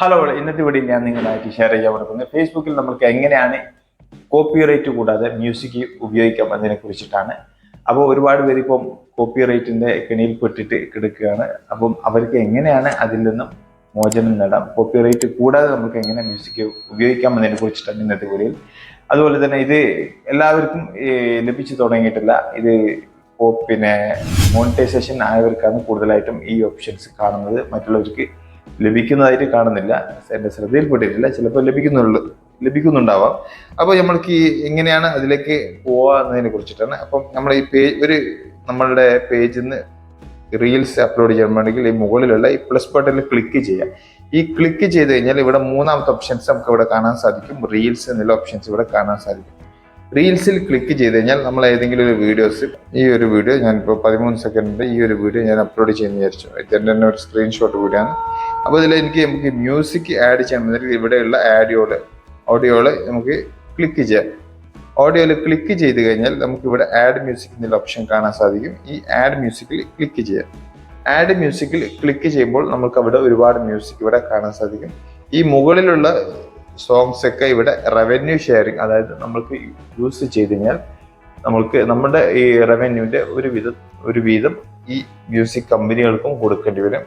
Hello ഇന്നത്തെ video ഞാൻ നിങ്ങളായിട്ട് ഷെയർ ചെയ്യാൻ കൊടുക്കുന്നത് ഫേസ്ബുക്കിൽ നമുക്ക് എങ്ങനെയാണ് കോപ്പിറൈറ്റ് കൂടാതെ മ്യൂസിക് ഉപയോഗിക്കാം എന്നതിനെ കുറിച്ചിട്ടാണ്. അപ്പോൾ ഒരുപാട് പേര് ഇപ്പം കോപ്പിറൈറ്റിന്റെ കെണിയിൽ പെട്ടിട്ട് കിടക്കുകയാണ്. അപ്പം അവർക്ക് എങ്ങനെയാണ് അതിൽ നിന്നും മോചനം നേടാം? കോപ്പിറൈറ്റ് കൂടാതെ നമുക്ക് എങ്ങനെ മ്യൂസിക് ഉപയോഗിക്കാം എന്നതിനെ കുറിച്ചിട്ടാണ് ഇന്നത്തെ വീഡിയോയിൽ അതുപോലെ തന്നെ ഇത് എല്ലാവർക്കും ലഭിച്ചു തുടങ്ങിയിട്ടില്ല. ഇത് പിന്നെ മോണിറ്റൈസേഷൻ ആയവർക്കാണ് കൂടുതലായിട്ടും ഈ ഓപ്ഷൻസ് കാണുന്നത്. മറ്റുള്ളവർക്ക് ലഭിക്കുന്നതായിട്ട് കാണുന്നില്ല. എന്റെ ശ്രദ്ധയിൽപ്പെട്ടിട്ടില്ല. ചിലപ്പോൾ ലഭിക്കുന്നുള്ളൂ ലഭിക്കുന്നുണ്ടാവാം. അപ്പോൾ നമ്മൾക്ക് ഈ എങ്ങനെയാണ് അതിലേക്ക് പോവുക എന്നതിനെ കുറിച്ചിട്ടാണ്. അപ്പം നമ്മൾ ഈ പേജ് ഒരു നമ്മളുടെ പേജിൽ നിന്ന് റീൽസ് അപ്ലോഡ് ചെയ്യാൻ വേണമെങ്കിൽ ഈ മുകളിലുള്ള ഈ പ്ലസ് ബട്ടണിൽ ക്ലിക്ക് ചെയ്യാം. ഈ ക്ലിക്ക് ചെയ്ത് കഴിഞ്ഞാൽ ഇവിടെ മൂന്നാമത്തെ ഓപ്ഷൻസ് നമുക്ക് ഇവിടെ കാണാൻ സാധിക്കും. റീൽസ് എന്നുള്ള ഓപ്ഷൻസ് ഇവിടെ കാണാൻ സാധിക്കും. റീൽസിൽ ക്ലിക്ക് ചെയ്ത് കഴിഞ്ഞാൽ നമ്മൾ ഏതെങ്കിലും ഒരു വീഡിയോസ് ഈ ഒരു വീഡിയോ ഞാൻ ഞാനിപ്പോൾ പതിമൂന്ന് സെക്കൻഡിന്റെ ഈ ഒരു വീഡിയോ ഞാൻ അപ്ലോഡ് ചെയ്യുന്ന വിചാരിച്ചു. ഇതിന്റെ തന്നെ ഒരു സ്ക്രീൻഷോട്ട് വീഡിയോ ആണ് അപ്പോൾ ഇതിൽ എനിക്ക് നമുക്ക് മ്യൂസിക് ആഡ് ചെയ്യണമെന്നുണ്ടെങ്കിൽ ഇവിടെയുള്ള ആഡിയോൾ ഓഡിയോൾ നമുക്ക് ക്ലിക്ക് ചെയ്യാം. ഓഡിയോയിൽ ക്ലിക്ക് ചെയ്ത് കഴിഞ്ഞാൽ നമുക്ക് ഇവിടെ ആഡ് മ്യൂസിക് എന്നുള്ള ഓപ്ഷൻ കാണാൻ സാധിക്കും. ഈ ആഡ് മ്യൂസിക്കിൽ ക്ലിക്ക് ചെയ്യാം. ആഡ് മ്യൂസിക്കിൽ ക്ലിക്ക് ചെയ്യുമ്പോൾ നമുക്ക് അവിടെ ഒരുപാട് മ്യൂസിക് ഇവിടെ കാണാൻ സാധിക്കും. ഈ മുകളിലുള്ള സോങ്സ് ഒക്കെ ഇവിടെ റവന്യൂ ഷെയറിങ് അതായത് നമ്മൾക്ക് യൂസ് ചെയ്ത് കഴിഞ്ഞാൽ നമ്മൾക്ക് നമ്മുടെ ഈ റവന്യൂവിന്റെ ഒരു വിധം ഒരു വീതം ഈ മ്യൂസിക് കമ്പനികൾക്കും കൊടുക്കേണ്ടി വരും.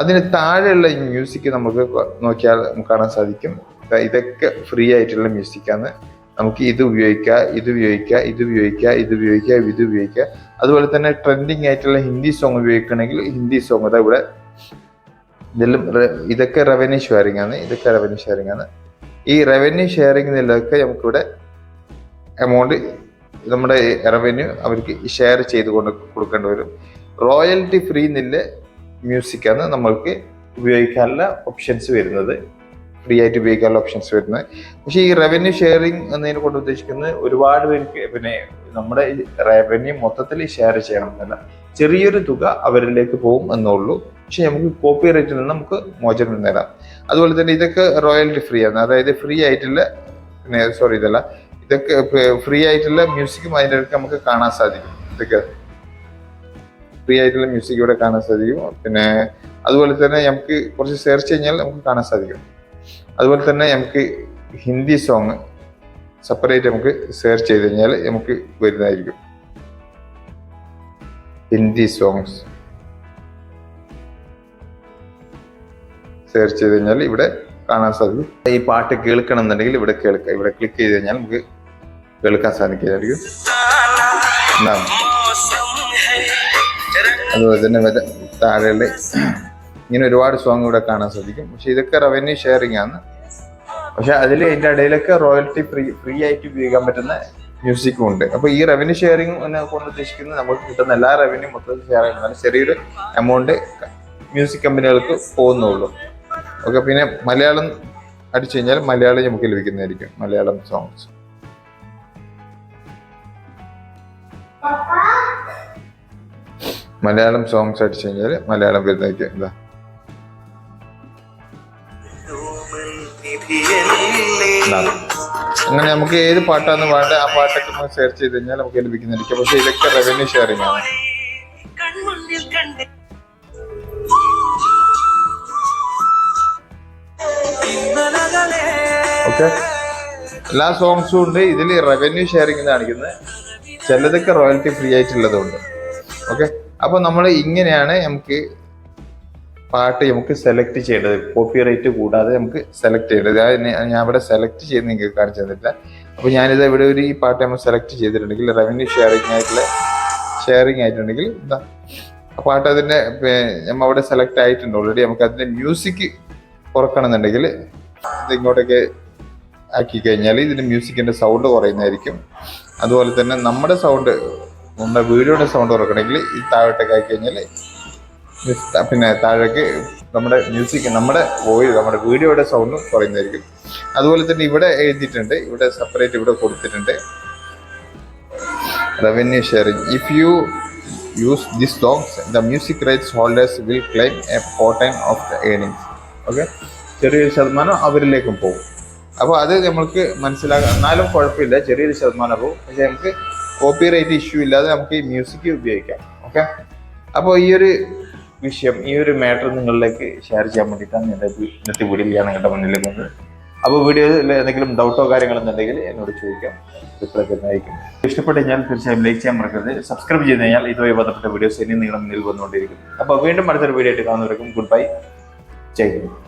അതിന് താഴെയുള്ള ഈ മ്യൂസിക് നമുക്ക് നോക്കിയാൽ കാണാൻ സാധിക്കും. ഇതൊക്കെ ഫ്രീ ആയിട്ടുള്ള മ്യൂസിക്കാണ് നമുക്ക് ഇത് ഉപയോഗിക്കാം ഇത് ഉപയോഗിക്കാം ഇത് ഉപയോഗിക്കാം ഇത് ഉപയോഗിക്കാം ഇത് ഉപയോഗിക്കാം. അതുപോലെ തന്നെ ട്രെൻഡിങ് ആയിട്ടുള്ള ഹിന്ദി സോങ് ഉപയോഗിക്കണമെങ്കിൽ ഹിന്ദി സോങ് അതാ ഇവിടെ ഇതെല്ലാം ഇതൊക്കെ റവന്യൂ ഷെയറിംഗ് ആണ്. ഇതൊക്കെ റവന്യൂ ഷെയറിംഗ് ആണ്. ഈ റവന്യൂ ഷെയറിംഗിലൊക്കെ നമുക്കിവിടെ എമൗണ്ട് നമ്മുടെ റവന്യൂ അവർക്ക് ഷെയർ ചെയ്ത് കൊണ്ട് കൊടുക്കേണ്ടി വരും. റോയൽറ്റി ഫ്രീ എന്നുള്ള മ്യൂസിക്കാണ് നമ്മൾക്ക് ഉപയോഗിക്കാനുള്ള ഓപ്ഷൻസ് വരുന്നത്. ഫ്രീ ആയിട്ട് ഉപയോഗിക്കാനുള്ള ഓപ്ഷൻസ് വരുന്നത്. പക്ഷേ ഈ റവന്യൂ ഷെയറിംഗ് എന്നതിനെ കൊണ്ട് ഉദ്ദേശിക്കുന്നത് ഒരുപാട് പേർക്ക് പിന്നെ നമ്മുടെ റവന്യൂ മൊത്തത്തിൽ ഷെയർ ചെയ്യണം എന്നല്ല. ചെറിയൊരു തുക അവരിലേക്ക് പോകും എന്നുള്ളൂ. പക്ഷെ നമുക്ക് കോപ്പി റൈറ്റിൽ നിന്ന് നമുക്ക് മോചനം നേടാം. അതുപോലെ തന്നെ ഇതൊക്കെ റോയൽറ്റി ഫ്രീ ആണ്. അതായത് ഫ്രീ ആയിട്ടുള്ള പിന്നെ സോറി ഇതല്ല ഇതൊക്കെ ഫ്രീ ആയിട്ടുള്ള മ്യൂസിക്കും അതിന്റെ ഇടയ്ക്ക് നമുക്ക് കാണാൻ സാധിക്കും. ഇതൊക്കെ ഫ്രീ ആയിട്ടുള്ള മ്യൂസിക് ഇവിടെ കാണാൻ സാധിക്കും. പിന്നെ അതുപോലെ തന്നെ നമുക്ക് കുറച്ച് സെർച്ച് കഴിഞ്ഞാൽ നമുക്ക് കാണാൻ സാധിക്കും. അതുപോലെ തന്നെ നമുക്ക് ഹിന്ദി സോങ് സെപ്പറേറ്റ് നമുക്ക് സെർച്ച് ചെയ്ത് കഴിഞ്ഞാൽ നമുക്ക് വരുന്നതായിരിക്കും. ഹിന്ദി സോങ്സ് സെർച്ച് ചെയ്ത് കഴിഞ്ഞാൽ ഇവിടെ കാണാൻ സാധിക്കും. ഈ പാട്ട് കേൾക്കണം എന്നുണ്ടെങ്കിൽ ഇവിടെ കേൾക്കാം. ഇവിടെ ക്ലിക്ക് ചെയ്ത് കഴിഞ്ഞാൽ നമുക്ക് കേൾക്കാൻ സാധിക്കുന്നതായിരിക്കും അതുപോലെ തന്നെ താഴെയുള്ള ഇങ്ങനെ ഒരുപാട് സോങ് ഇവിടെ കാണാൻ സാധിക്കും. പക്ഷെ ഇതൊക്കെ റവന്യൂ ഷെയറിംഗ് ആണ്. പക്ഷെ അതിൽ അതിന്റെ ഇടയിലൊക്കെ റോയൽറ്റി ഫ്രീ ഫ്രീ ആയിട്ട് ഉപയോഗിക്കാൻ പറ്റുന്ന മ്യൂസിക്കും ഉണ്ട്. അപ്പോൾ ഈ റവന്യൂ ഷെയറിംഗ് എന്നെ കൊണ്ട് ഉദ്ദേശിക്കുന്നത് നമുക്ക് കിട്ടുന്ന എല്ലാ റവന്യൂ മൊത്തത്തിൽ ഷെയർ ചെയ്യുന്നതാണ്. ചെറിയൊരു എമൗണ്ട് മ്യൂസിക് കമ്പനികൾക്ക് പോകുന്നുള്ളൂ. ഓക്കെ പിന്നെ മലയാളം അടിച്ചു കഴിഞ്ഞാൽ മലയാളം നമുക്ക് ലഭിക്കുന്നതായിരിക്കും മലയാളം സോങ്സ് മലയാളം സോങ്സ് അടിച്ചു കഴിഞ്ഞാൽ മലയാളം വരുന്നതായിരിക്കും എന്താ. അങ്ങനെ നമുക്ക് ഏത് പാട്ടാന്ന് പാട്ട് ആ പാട്ടൊക്കെ സെർച്ച് ചെയ്ത് കഴിഞ്ഞാൽ നമുക്ക് ലഭിക്കുന്നതായിരിക്കും. പക്ഷെ ഇതൊക്കെ റവന്യൂ ഷെയറിംഗ് ആണ്. ഓക്കെ. എല്ലാ സോങ്സും ഉണ്ട്. ഇതിൽ റവന്യൂ ഷെയറിംഗ് കാണിക്കുന്നത് ചിലതൊക്കെ റോയൽറ്റി ഫ്രീ ആയിട്ടുള്ളതുണ്ട്. ഓക്കെ. അപ്പൊ നമ്മൾ ഇങ്ങനെയാണ് നമുക്ക് പാട്ട് നമുക്ക് സെലക്ട് ചെയ്യേണ്ടത്. കോപ്പി റേറ്റ് കൂടാതെ നമുക്ക് സെലക്ട് ചെയ്യേണ്ടത്. ഞാൻ ഇവിടെ സെലക്ട് ചെയ്ത് നിങ്ങൾക്ക് കാണിച്ചു തന്നിട്ടില്ല. അപ്പൊ ഞാനിത് ഇവിടെ ഒരു ഈ പാട്ട് നമ്മൾ സെലക്ട് ചെയ്തിട്ടുണ്ടെങ്കിൽ റവന്യൂ ഷെയറിംഗ് ആയിട്ടുള്ള ഷെയറിംഗ് ആയിട്ടുണ്ടെങ്കിൽ എന്താ പാട്ട് അതിന്റെ നമ്മൾ നമ്മ അവിടെ സെലക്ട് ആയിട്ടുണ്ട്. ഓൾറെഡി നമുക്ക് അതിന്റെ മ്യൂസിക് കുറക്കണമെന്നുണ്ടെങ്കിൽ ഇത് ആക്കി കഴിഞ്ഞാൽ ഇതിന്റെ മ്യൂസിക്കിന്റെ സൗണ്ട് കുറയുന്നതായിരിക്കും. അതുപോലെ തന്നെ നമ്മുടെ സൗണ്ട് നമ്മുടെ വീഡിയോയുടെ സൗണ്ട് കുറക്കണമെങ്കിൽ ഈ താഴോട്ടേക്ക് ആക്കി കഴിഞ്ഞാൽ പിന്നെ താഴേക്ക് നമ്മുടെ മ്യൂസിക് നമ്മുടെ വോയിസ് നമ്മുടെ വീഡിയോയുടെ സൗണ്ട് കുറയുന്നതായിരിക്കും. അതുപോലെ തന്നെ ഇവിടെ എഴുതിയിട്ടുണ്ട് ഇവിടെ സെപ്പറേറ്റ് ഇവിടെ കൊടുത്തിട്ടുണ്ട്. Revenue sharing if you use this songs the music rights holders will claim a portion of the earnings okay? ചെറിയൊരു ശതമാനം അവരിലേക്കും പോകും. അപ്പോൾ അത് നമ്മൾക്ക് മനസ്സിലാക്കാം. എന്നാലും കുഴപ്പമില്ല ചെറിയൊരു ശതമാനം പോകും പക്ഷേ നമുക്ക് കോപ്പി റൈറ്റ് ഇഷ്യൂ ഇല്ലാതെ നമുക്ക് ഈ മ്യൂസിക് ഉപയോഗിക്കാം. ഓക്കെ? അപ്പോൾ ഈ ഒരു വിഷയം ഈ ഒരു മാറ്റർ നിങ്ങളിലേക്ക് ഷെയർ ചെയ്യാൻ വേണ്ടിയിട്ടാണ് എന്റെ ഇന്നത്തെ വീഡിയോയിൽ ഞാൻ നിങ്ങളുടെ മുന്നിലേക്ക് വന്നത്. അപ്പോൾ വീഡിയോയിൽ എന്തെങ്കിലും ഡൗട്ടോ കാര്യങ്ങളെന്നുണ്ടെങ്കിൽ എന്നോട് ചോദിക്കാം. റിപ്ലൈ തരുന്നതായിരിക്കും ഇഷ്ടപ്പെട്ട് കഴിഞ്ഞാൽ തീർച്ചയായും ലൈക്ക് ചെയ്യാൻ മറക്കരുത്. സബ്സ്ക്രൈബ് ചെയ്ത് കഴിഞ്ഞാൽ ഇതുമായി ബന്ധപ്പെട്ട വീഡിയോസ് ഇനി നിങ്ങളുടെ മുന്നിൽ വന്നുകൊണ്ടിരിക്കും. അപ്പോൾ വീണ്ടും അടുത്തൊരു വീഡിയോ ആയിട്ട് കാണുന്നവർക്കും ഗുഡ് ബൈ ജയ് ഹിന്ദ്